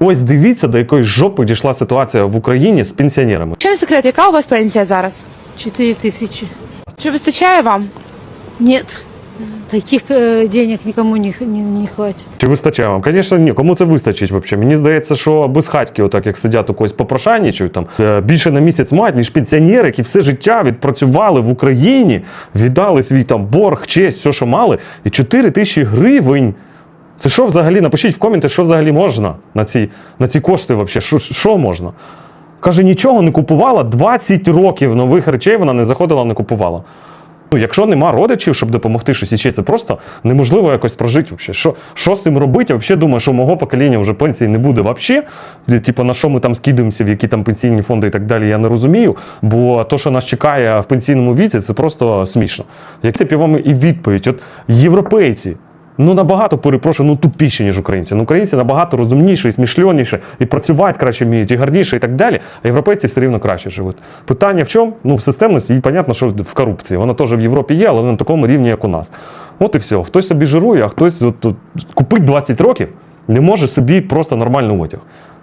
Ось дивіться, до якої жопи дійшла ситуація в Україні з пенсіонерами. Що не секрет, яка у вас пенсія зараз? Четыре тысячи. Чи вистачає вам? Нет, таких э, денег никому не, х- не, не хватит. Чи вистачає вам? Звісно, ні. Кому це вистачить взагалі? Мені здається, що без хатьки, отак як сидять у когось попрошайничають, там е, більше на місяць мають, ніж пенсіонери, які все життя відпрацювали в Україні, віддали свій там борг, честь, все, що мали, і 4 тисячі гривень. це що взагалі? Напишіть в коменти, що взагалі можна на ці, на ці кошти взагалі. Що, що можна? Каже, нічого не купувала 20 років нових речей вона не заходила, не купувала. Ну, якщо нема родичів, щоб допомогти щось іще, це просто неможливо якось прожити. Вообще. Що, що з цим робити? Я взагалі думаю, що мого покоління вже пенсії не буде взагалі. Типу, на що ми там скидаємося, в які там пенсійні фонди і так далі, я не розумію. Бо то, що нас чекає в пенсійному віці, це просто смішно. Як це вам і відповідь. От європейці. Ну набагато перепрошую, ну тупіші, ніж українці. Ну, українці набагато розумніші, і смішльоніші, і працювати краще вміють, і гарніше, і так далі. А європейці все рівно краще живуть. Питання в чому? Ну, в системності, і понятно, що в корупції. Вона теж в Європі є, але не на такому рівні, як у нас. От і все. Хтось собі жирує, а хтось от, от, купить 20 років, не може собі просто нормальний одяг.